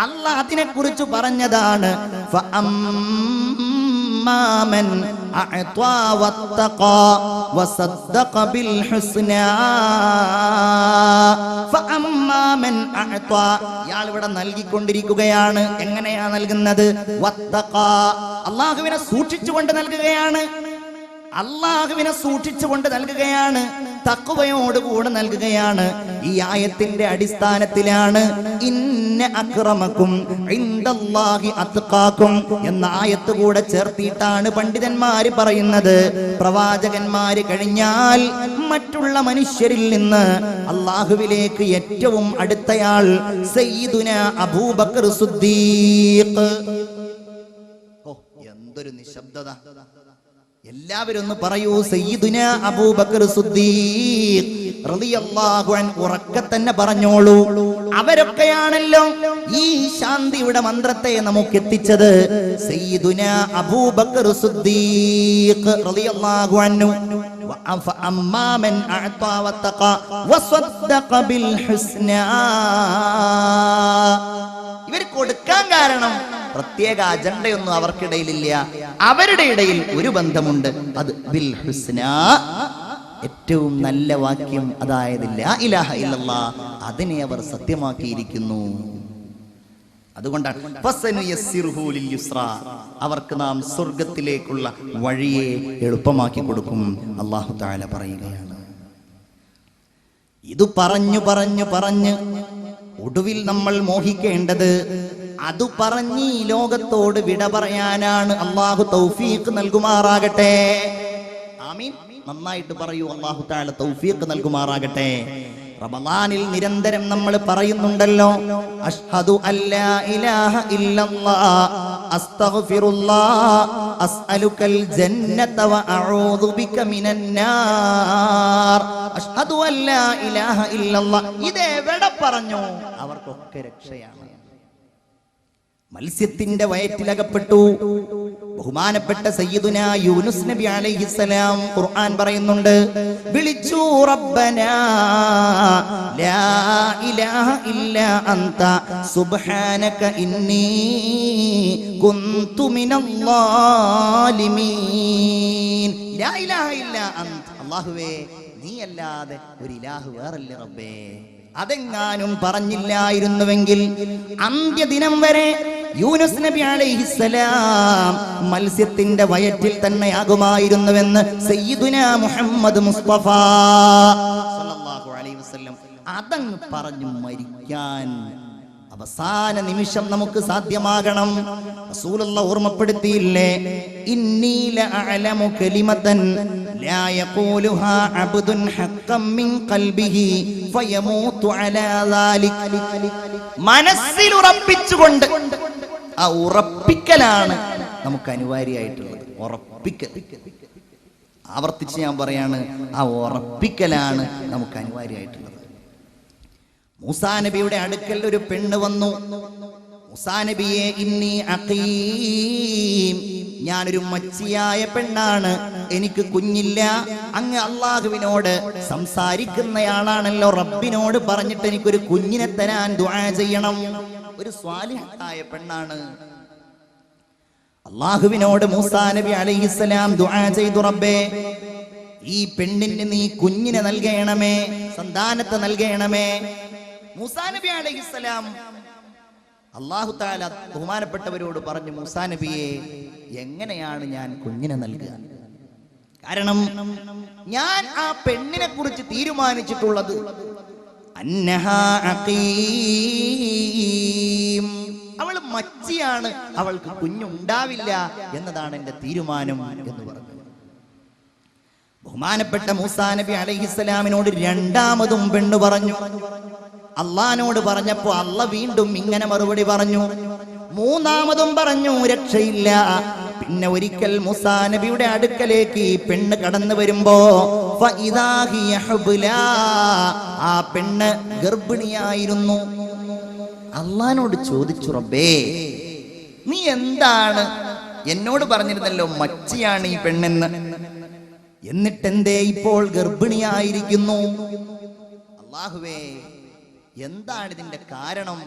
അല്ല അതിനെ കുറിച്ച് പറഞ്ഞതാണ് മാമൻ ഇവിടെ നൽകിക്കൊണ്ടിരിക്കുകയാണ്. എങ്ങനെയാ നൽകുന്നത്? അള്ളാഹുവിനെ സൂക്ഷിച്ചുകൊണ്ട് നൽകുകയാണ്. അള്ളാഹുവിനെ സൂക്ഷിച്ചുകൊണ്ട് നൽകുകയാണ്. തക്കുവയോടുകൂടെ നൽകുകയാണ്. ഈ ആയത്തിന്റെ അടിസ്ഥാനത്തിലാണ്. ഇന്ന അക്രമക്കും എന്ന ആയത്ത് കൂടെ ചേർത്തിയിട്ടാണ് പണ്ഡിതന്മാര് പറയുന്നത്. പ്രവാചകന്മാര് കഴിഞ്ഞാൽ മറ്റുള്ള മനുഷ്യരിൽ നിന്ന് അള്ളാഹുവിലേക്ക് ഏറ്റവും അടുത്തയാൾ സയ്യിദുന അബൂബക്കർ സുദ്ദീഖ്. എന്തൊരു നിശബ്ദത. എല്ലാവരും ഒന്ന് പറയൂ സയ്യിദുന അബൂബക്കർ സുദ്ദീഖ് ഉറക്കെ തന്നെ പറഞ്ഞോളൂ. അവരൊക്കെയാണല്ലോ ഈ ശാന്തിയുടെ മന്ത്രത്തെ നമുക്ക് എത്തിച്ചത്. സയ്യിദുന അബൂബക്കർ സുദ്ദീഖ് റളിയല്ലാഹു അൻഹു വഅഫ അമ്മാമൻ അഅതാ വതഖ വസ്വദ്ദഖ ബിൽ ഹുസ്നാ. ഇവർ കൊടുക്കാൻ കാരണം പ്രത്യേക അജണ്ടയൊന്നും അവർക്കിടയിലില്ല. അവരുടെ ഇടയിൽ ഒരു ബന്ധമുണ്ട്. അത് ബിൽ ഹുസ്ന. ഏറ്റവും നല്ല വാക്യം അതായതില്ല ഇലാഹ ഇല്ലല്ല. അതിനെ അവർ സത്യമാക്കിയിരിക്കുന്നു. അതുകൊണ്ടാണ്. അവർക്ക് നാം സ്വർഗത്തിലേക്കുള്ള വഴിയെ എളുപ്പമാക്കി കൊടുക്കും. അള്ളാഹു താല പറയുകയാണ്. ഇത് പറഞ്ഞു പറഞ്ഞു പറഞ്ഞ് ഒടുവിൽ നമ്മൾ മോഹിക്കേണ്ടത് അത് പറഞ്ഞ് ഈ ലോകത്തോട് വിട പറയാനാണ് അള്ളാഹു തൗഫീഖ് നൽകുമാറാകട്ടെ. ആമീൻ. നന്നായിട്ട് പറയൂ അള്ളാഹു താല തൗഫീഖ് നൽകുമാറാകട്ടെ. റമദാനിൽ നിരന്തരം നമ്മൾ പറയുന്നുണ്ടല്ലോ അഷ്ഹദു അല്ലാ ഇലാഹ ഇല്ലല്ലാഹ് അസ്തഗ്ഫിറുല്ലാഹ് അസ്അലുക്കൽ ജന്നത വഅഊദു ബിക മിനൻ നാർ. അഷ്ഹദു അല്ലാ ഇലാഹ ഇല്ലല്ലാഹ് ഇത് എവിടെ പറഞ്ഞു? അവർക്കൊക്കെ രക്ഷയാണ്. മത്സ്യത്തിന്റെ വയറ്റിലകപ്പെട്ടു. ബഹുമാനപ്പെട്ട സയ്യിദുന യൂനുസ് നബി അലൈഹിസ്സലാം ഖുർആൻ പറയുന്നുണ്ട് വിളിച്ചു റബ്ബന ലാ ഇലാഹ ഇല്ലാ അന്ത സുബ്ഹാനക ഇന്നി കുന്തു മിനൽ ളാലിമീൻ ലാ ഇലാഹ ഇല്ലാ അന്ത. അല്ലാഹുവേ നീ അല്ലാതെ ഒരു ഇലാഹ് വേറല്ല റബ്ബേ. അതെങ്ങാനും പറഞ്ഞില്ലായിരുന്നുവെങ്കിൽ അന്ത്യദിനം വരെ യൂനുസ് നബി അലൈഹിസ്സലാം മത്സ്യത്തിന്റെ വയറ്റിൽ തന്നെ ആകുമായിരുന്നുവെന്ന് സയ്യിദുന മുഹമ്മദ് മുസ്തഫ അതങ്ങ് പറഞ്ഞു മരിക്കാൻ അവസാന നിമിഷം നമുക്ക് സാധ്യമാകണം. റസൂലുള്ള ഓർമ്മപ്പെടുത്തിയില്ലേ? ഇന്നീല അഅലമു കലിമതൻ ലാ യഖൂലുഹാ അബ്ദുൻ ഹഖ്കം മിൻ ഖൽബിഹി ഫയമൂതു അലാ ളാലിക മനസ്സിൽ ഉറപ്പിച്ചുകൊണ്ട് ആ ഉറപ്പിക്കലാണ് നമുക്ക് അനിവാര്യമായിട്ടുള്ളത്. ഉറപ്പിക്കൽ. ആവർത്തിച്ച് ഞാൻ പറയാണ് ആ ഉറപ്പിക്കലാണ് നമുക്ക് അനിവാര്യമായിട്ടുള്ളത്. മൂസാ നബിയുടെ അടുക്കൽ ഒരു പെണ്ണ് വന്നു. മൂസാ നബിയെ ഇന്നി അഖീം. ഞാനൊരു മച്ചിയായ പെണ്ണാണ്. എനിക്ക് കുഞ്ഞില്ല. അങ്ങ് അള്ളാഹുവിനോട് സംസാരിക്കുന്നയാളാണല്ലോ. റബ്ബിനോട് പറഞ്ഞിട്ട് എനിക്കൊരു കുഞ്ഞിനെ തരാൻ ദുആ ചെയ്യണം. ഒരു സ്വാലിഹത്തായ പെണ്ണാണ്. അള്ളാഹുവിനോട് മൂസാ നബി അലൈഹിസ്സലാം ദുആ ചെയ്തു റബ്ബേ ഈ പെണ്ണിന് നീ കുഞ്ഞിനെ നൽകണമേ സന്താനത്തെ നൽകണമേ. മൂസാ നബി അലൈഹിസ്സലാം അള്ളാഹു താല ബഹുമാനപ്പെട്ടവരോട് പറഞ്ഞു മൂസാ നബിയെ എങ്ങനെയാണ് ഞാൻ കുഞ്ഞിനെ നൽകുക? കാരണം ഞാൻ ആ പെണ്ണിനെ കുറിച്ച് തീരുമാനിച്ചിട്ടുള്ളത് അവൾ മച്ചിയാണ്. അവൾക്ക് കുഞ്ഞുണ്ടാവില്ല എന്നതാണ് എന്റെ തീരുമാനം എന്ന് പറഞ്ഞു. ബഹുമാനപ്പെട്ട മൂസാ നബി അലഹിസ്സലാമിനോട് രണ്ടാമതും പെണ്ണു പറഞ്ഞു. അള്ളഹാനോട് പറഞ്ഞപ്പോ അല്ല വീണ്ടും ഇങ്ങനെ മറുപടി പറഞ്ഞു. മൂന്നാമതും പറഞ്ഞു രക്ഷയില്ല. പിന്നെ ഒരിക്കൽ മുസാ നബിയുടെ അടുക്കലേക്ക് ഈ പെണ്ണ് കടന്നു വരുമ്പോ. ആ പെണ്ണ് ഗർഭിണിയായിരുന്നു. അള്ളഹാനോട് ചോദിച്ചു റബ്ബേ നീ എന്താണ്? എന്നോട് പറഞ്ഞിരുന്നല്ലോ മച്ചിയാണ് ഈ പെണ്ണെന്ന്. എന്നിട്ടെന്തേ ഇപ്പോൾ ഗർഭിണിയായിരിക്കുന്നു? അള്ളാഹുവേ എന്താണ് ഇതിന്റെ കാരണം?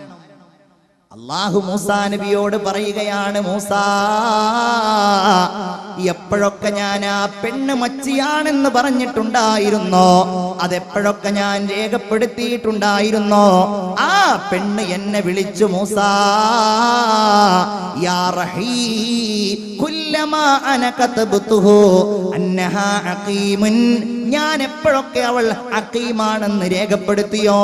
അള്ളാഹു മൂസാ നബിയോട് പറയുകയാണ് മൂസാ എപ്പോഴൊക്കെ ഞാൻ ആ പെണ്ണ് മച്ചിയാണെന്ന് പറഞ്ഞിട്ടുണ്ടായിരുന്നോ? അതെപ്പോഴൊക്കെ ഞാൻ രേഖപ്പെടുത്തിയിട്ടുണ്ടായിരുന്നോ? ആ പെണ്ണ് എന്നെ വിളിച്ചു മൂസാ യാ അന കതബ്തുഹു അന്നഹാ അഖീമുൻ ഞാൻ എപ്പോഴൊക്കെ അവൾ അക്കീമാണെന്ന് രേഖപ്പെടുത്തിയോ?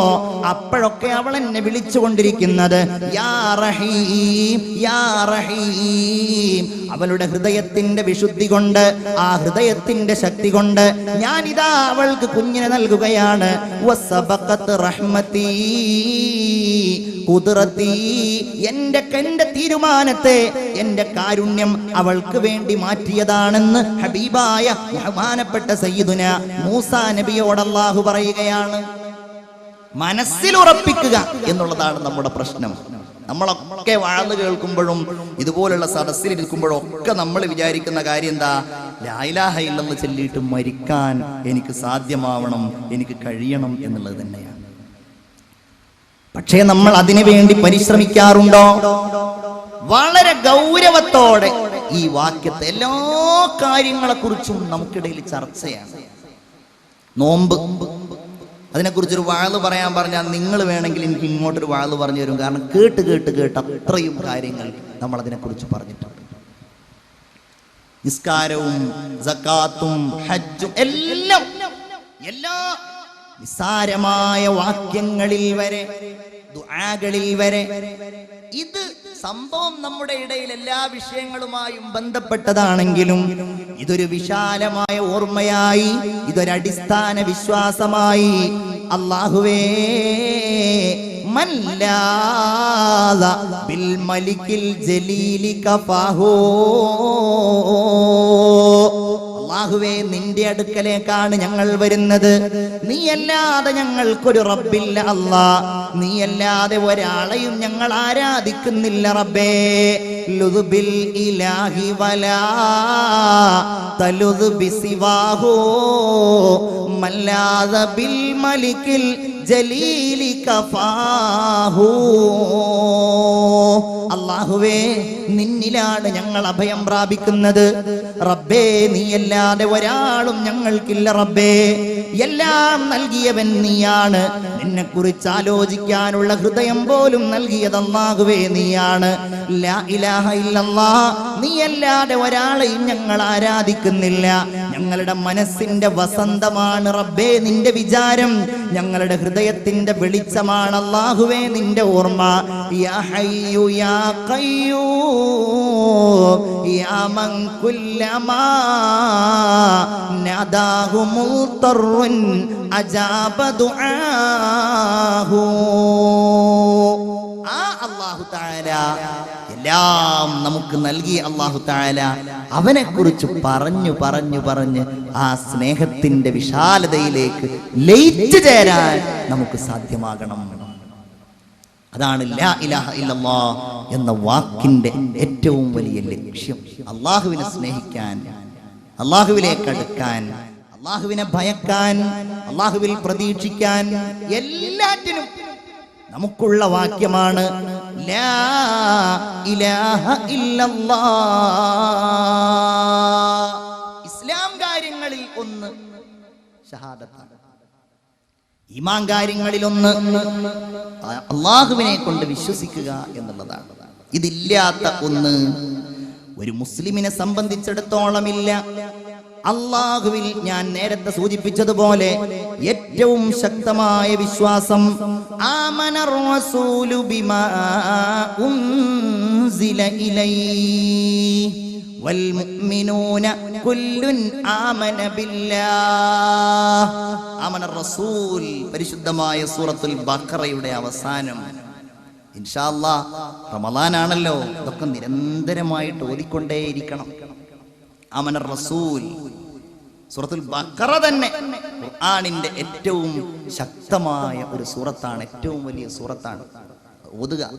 അപ്പോഴൊക്കെ അവൾ എന്നെ വിളിച്ചുകൊണ്ടിരിക്കുന്നത് യാ റഹീം യാ റഹീം. അവളുടെ ഹൃദയത്തിന്റെ വിശുദ്ധി കൊണ്ട് ആ ഹൃദയത്തിന്റെ ശക്തി കൊണ്ട് ഞാനിതാ അവൾക്ക് കുഞ്ഞിനെ നൽകുകയാണ്. എന്റെ എന്റെ തീരുമാനത്തെ എന്റെ കാരുണ്യം അവൾക്ക് വേണ്ടി മാറ്റിയതാണെന്ന് ഹബീബായ ബഹുമാനപ്പെട്ട സയ്യിദുന മൂസ നബിയോട് അള്ളാഹു പറയുകയാണ് മനസ്സിലുറപ്പിക്കുക എന്നുള്ളതാണ് നമ്മുടെ പ്രശ്നം. നമ്മളൊക്കെ വാഴ്ന്നു കേൾക്കുമ്പോഴും ഇതുപോലുള്ള സദസ്സിൽ ഇരിക്കുമ്പോഴും ഒക്കെ നമ്മൾ വിചാരിക്കുന്ന കാര്യം എന്താ? ലായിലാഹ ഇല്ലെന്ന് ചൊല്ലിയിട്ട് മരിക്കാൻ എനിക്ക് സാധ്യമാവണം എനിക്ക് കഴിയണം എന്നുള്ളത് തന്നെയാണ്. പക്ഷേ നമ്മൾ അതിനു വേണ്ടി പരിശ്രമിക്കാറുണ്ടോ? വളരെ ഗൗരവത്തോടെ ഈ വാക്യത്തെ എല്ലാ കാര്യങ്ങളെക്കുറിച്ചും നമുക്കിടയിൽ ചർച്ചയാണ്. നോമ്പ്. അതിനെക്കുറിച്ചൊരു വാൾ പറയാൻ പറഞ്ഞാൽ നിങ്ങൾ വേണമെങ്കിൽ എനിക്ക് ഇങ്ങോട്ടൊരു വാൾ പറഞ്ഞു തരും. കാരണം കേട്ട് കേട്ട് കേട്ട് അത്രയും കാര്യങ്ങൾ നമ്മൾ അതിനെക്കുറിച്ച് പറഞ്ഞിട്ടുണ്ട്. നിസ്കാരവും സക്കാത്തും ഹജ്ജും എല്ലാം എല്ലാ നിസ്സാരമായ വാക്യങ്ങളിൽ വരെ ദുആകളിൽ വരെ. ഇത് സംഭവം നമ്മുടെ ഇടയിൽ എല്ലാ വിഷയങ്ങളുമായും ബന്ധപ്പെട്ടതാണെങ്കിലും ഇതൊരു വിശാലമായ ഓർമ്മയായി ഇതൊരടിസ്ഥാന വിശ്വാസമായി. അള്ളാഹുവേ ബിൽ മലിക്കിൽ ജലീലി കഫാഹോ അള്ളാഹുവേ നിന്റെ അടുക്കലേക്കാണ് ഞങ്ങൾ വരുന്നത്. നീയല്ലാതെ ഞങ്ങൾക്കൊരു റബ്ബില്ല അല്ലാ. നീയല്ലാതെ ഒരാളെയും ഞങ്ങൾ ആരാധിക്കുന്നില്ല റബ്ബേ. ലുദ്ബിൽ ഇലാഹി വലാ. തലുദ് ബിസിവാഹോ. മല്ലാദ ബിൽ മലിക്കിൽ ജലീലി കഫാഹൂ. അള്ളാഹുവേ നിന്നിലാണ് ഞങ്ങൾ അഭയം പ്രാപിക്കുന്നത്. റബ്ബേ നീയല്ലാതെ ഒരാളും ഞങ്ങൾക്കില്ല റബ്ബേ. എല്ലാം നൽകിയവൻ നീയാണ്. നിന്നെ കുറിച്ച് ആലോചിക്കാനുള്ള ഹൃദയം പോലും നൽകിയത് അള്ളാഹുവേ നീയാണ് നീയല്ലാതെ ഒരാളെയും ഞങ്ങൾ ആരാധിക്കുന്നില്ല. ഞങ്ങളുടെ മനസ്സിന്റെ വസന്തമാണ് റബ്ബേ നിന്റെ വിചാരം. ഞങ്ങളുടെ ഹൃദയത്തിന്റെ വെളിച്ചമാണ് അള്ളാഹുവേ നിന്റെ ഓർമ്മ. യാ ഹയ്യു യാ ഖയ്യൂം യാ മൻ കുല്ലമാ നദാഹു അജാബ ദുആഹു. ആ അള്ളാഹു തആല എല്ലാം നമുക്ക് നൽകി അള്ളാഹു താല അവനെ കുറിച്ച് പറഞ്ഞു പറഞ്ഞു പറഞ്ഞ് ആ സ്നേഹത്തിന്റെ വിശാലതയിലേക്ക് ലയിച്ചു ചേരാൻ നമുക്ക് സാധ്യമാകണം. അതാണ് എന്ന വാക്കിന്റെ ഏറ്റവും വലിയ ലക്ഷ്യം. അള്ളാഹുവിനെ സ്നേഹിക്കാൻ അള്ളാഹുവിലേക്ക് അടുക്കാൻ അള്ളാഹുവിനെ ഭയക്കാൻ അള്ളാഹുവിൽ പ്രതീക്ഷിക്കാൻ എല്ലാറ്റിനും നമുക്കുള്ള വാക്യമാണ്. ഇസ്ലാം കാര്യങ്ങളിൽ ഒന്ന് ഷഹാദത്താണ് ഈമാൻ കാര്യങ്ങളിൽ ഒന്ന് അള്ളാഹുവിനെ കൊണ്ട് വിശ്വസിക്കുക എന്നുള്ളതാണ്. ഇതില്ലാത്ത ഒന്ന് ഒരു മുസ്ലിമിനെ സംബന്ധിച്ചിടത്തോളം ഇല്ല അള്ളാഹുവിൽ ഞാൻ നേരത്തെ സൂചിപ്പിച്ചതുപോലെ ഏറ്റവും ശക്തമായ വിശ്വാസം ആമനർ റസൂലു ബിമാ ഉൻസില ഇലൈഹി والمؤمنون كل آمن بالله آمن الرسول പരിശുദ്ധമായ സൂറത്തുൽ ബഖറയുടെ അവസാനം ഇൻഷാല്ലാ റമദാനാണല്ലോ ഇതൊക്കെ നിരന്തരമായിട്ട് ഓതിക്കൊണ്ടേയിരിക്കണം ആമന റസൂൽ. സൂറത്തുൽ ബക്കറ തന്നെ ഖുർആനിന്റെ ഏറ്റവും ശക്തമായ ഒരു സൂറത്താണ് ഏറ്റവും വലിയ സൂറത്താണ്. ഓതുക.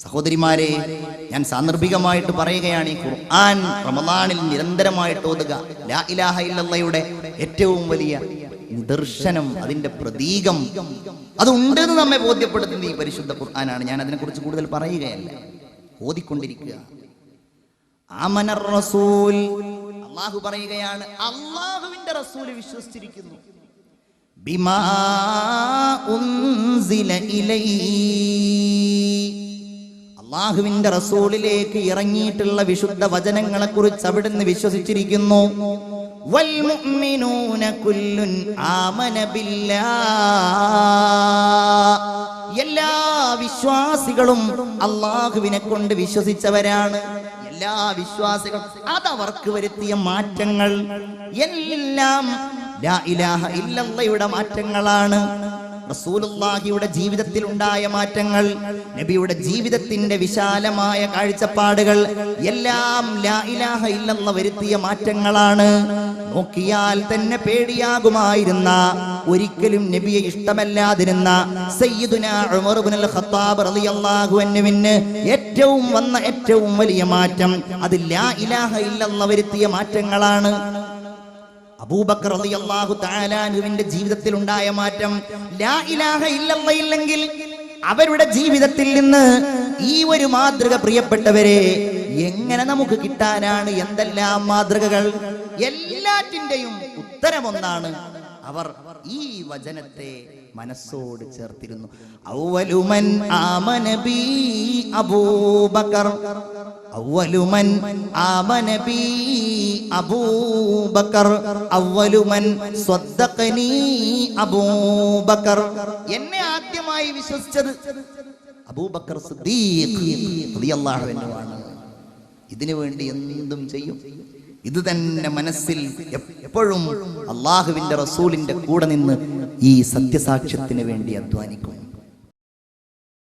സഹോദരിമാരെ ഞാൻ സാന്ദർഭികമായിട്ട് പറയുകയാണ് ഈ ഖുർആൻ റമദാനിൽ നിരന്തരമായിട്ട് ഓതുക. ലാ ഇലാഹ ഇല്ലയുടെ ഏറ്റവും വലിയ ദർശനം അതിന്റെ പ്രതീകം. അതുണ്ട് എന്ന് നമ്മെ ബോധ്യപ്പെടുത്തുന്ന ഈ പരിശുദ്ധ ഖുർആനാണ്. ഞാൻ അതിനെക്കുറിച്ച് കൂടുതൽ പറയുകയല്ല. ഓതിക്കൊണ്ടിരിക്കുക. ആമനർ റസൂൽ. അള്ളാഹു പറയുകയാണ് അള്ളാഹുവിന്റെ റസൂൽ വിശ്വസിച്ചിരിക്കുന്നു. ബിമാ ഉൻസില ഇലൈ. അള്ളാഹുവിന്റെ റസൂലിലേക്ക് ഇറങ്ങിയിട്ടുള്ള വിശുദ്ധ വചനങ്ങളെ കുറിച്ച് അവിടുന്ന് വിശ്വസിച്ചിരിക്കുന്നു. വൽ ആമന ബില്ലാ. എല്ലാ വിശ്വാസികളും അള്ളാഹുവിനെ കൊണ്ട് വിശ്വസിച്ചവരാണ്. എല്ലാ വിശ്വാസികളും അതവർക്ക് വരുത്തിയ മാറ്റങ്ങൾ. എല്ലാം ഇല്ലല്ലയുടെ മാറ്റങ്ങളാണ്. റസൂലുള്ളാഹിയുടെ ജീവിതത്തിൽ ഉണ്ടായ മാറ്റങ്ങൾ നബിയുടെ ജീവിതത്തിന്റെ വിശാലമായ കാഴ്ചപ്പാടുകൾ എല്ലാം ലാ ഇലാഹ ഇല്ലല്ല വരുത്തിയ മാറ്റങ്ങളാണ്. നോക്കിയാൽ തന്നെ പേടിയാകുമായിരുന്ന ഒരിക്കലും നബിയെ ഇഷ്ടമല്ലാതിരുന്ന സയ്യിദുന ഉമർ ഇബ്നുൽ ഖത്താബ് റളിയല്ലാഹു അൻഹുവിന് ഏറ്റവും വന്ന ഏറ്റവും വലിയ മാറ്റം അത് ലാ ഇലാഹ ഇല്ലല്ലാഹ് വരുത്തിയ മാറ്റങ്ങളാണ്. അബൂബക്കർ റളിയല്ലാഹു തആലാനുവിന്റെ ജീവിതത്തിൽ ഉണ്ടായ മാറ്റം ലാ ഇലാഹ ഇല്ലല്ല ഇല്ലെങ്കിൽ അവരുടെ ജീവിതത്തിൽ നിന്ന് ഈ ഒരു മാതൃക പ്രിയപ്പെട്ടവരെ എങ്ങനെ നമുക്ക് കിട്ടാനാണ് എന്തെല്ലാം മാതൃകകൾ? എല്ലാറ്റിന്റെയും ഉത്തരമൊന്നാണ് അവർ ഈ വചനത്തെ മനസ്സോട് ചേർത്തിരുന്നു. ഔവലുമൻ ആമനബി അബൂബക്കർ. ഔവലുമൻ ആമനബി അബൂബക്കർ. ഔവലുമൻ സ്വദ്ദഖനി അബൂബക്കർ. എന്നെ ആദ്യമായി വിശ്വസിച്ചത് അബൂബക്കർ സിദ്ദീഖ് റളിയല്ലാഹു അൻഹു ആണ്. ഇതിനു വേണ്ടി എന്തും ചെയ്യും. ഇത് തന്നെ മനസ്സിൽ എപ്പോഴും അള്ളാഹുവിന്റെ റസൂലിന്റെ കൂടെ നിന്ന് ഈ സത്യസാക്ഷ്യത്തിന് വേണ്ടി അധ്വാനിക്കും.